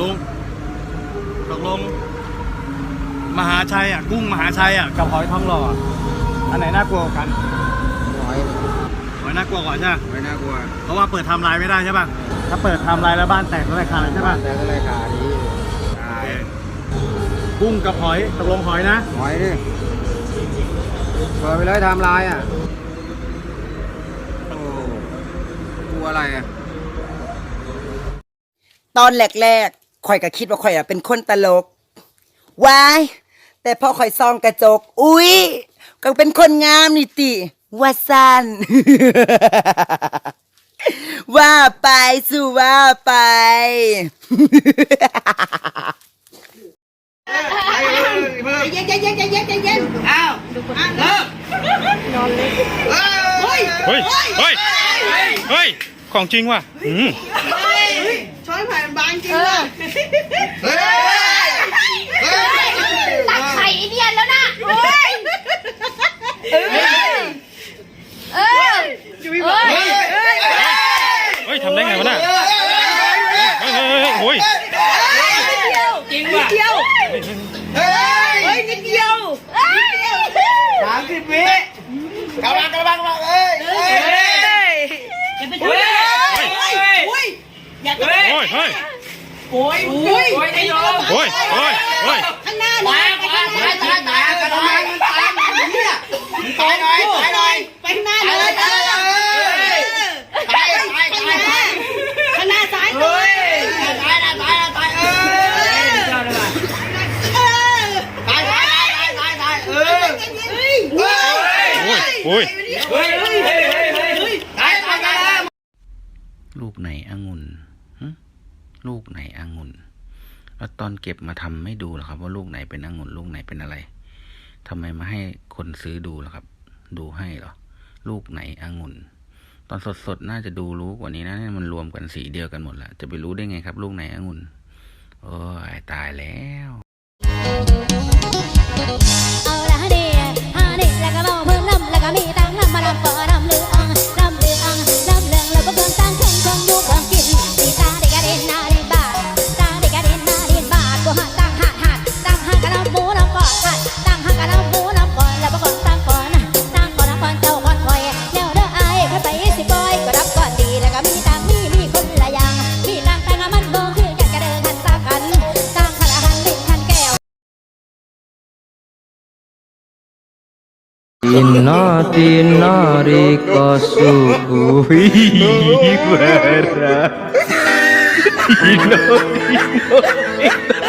ลุงตกลง มหาชัยอะ กุ้งมหาชัยอะ กับหอยทองหล่ออะอันไหนน่ากลัวกว่ากันหอยหอยน่ากลัวกว่าใช่ไหมไม่น่ากลัวเพราะว่าเปิดไทำลายไม่ได้ใช่ป่ะ ถ้าเปิดไทำลายแล้วบ้านแตกแล้วขาดใช่ป่ะแต่ก็เลยขาดีตายกุ้งกับหอยตกลงหอยนะหอยดิเปิดไปเลยไทำลายอะโอ้กลัวอะไรอะ ตอนแรกๆ ข่อยก็คิดว่าข่อยอะเป็นคนตลกวายแต่พอข่อยซองกระจก อุ๊ยก็เป็นคนงามนี่ติว่าสัน ว่าไปสู่ว่าไป เย็นเย็นเย็นเย็นเย็นเย็นอ้าวเริ่มนอนเลยเฮ้ยเฮ้ย เฮ้ย เฮ้ย ของจริงว่ะอืม ช้อนผ่านบางจริงว่ะตั เฮ้ยโอ้ยโอ้ยไอ้โยมโอ้ยโอ้ยโอ้ยข้างหน้าเลยไปข้างหน้าตายตายตายตายมันตายมันเนี่ยตายหน่อยตายหน่อยไปข้างหน้าเลยตายเลยตายตายตายข้างหน้าซ้ายเลยตายตายตายตายเออตายตายตายตายตายเออเฮ้ยโอ้ยโอ้ยเฮ้ยเฮ้ยเฮ้ยเฮ้ยตายตายตายลูกไหนองุ่นหึ ลูกไหนองุ่น แล้วตอนเก็บมาทำไม่ดูหรอครับ ว่าลูกไหนเป็นองุ่นลูกไหนเป็นอะไรทำไมมาให้คนซื้อดูล่ะครับ ดูให้เหรอ ลูกไหนองุ่น ตอนสดๆน่าจะดูรู้กว่านี้นะเนี่ยมันรวมกันสีเดียวกันหมดแล้วจะไปรู้ได้ไงครับ ลูกไหนองุ่น โอ้ยตายแล้ว Inna tinari kasuku ibara Inna tinari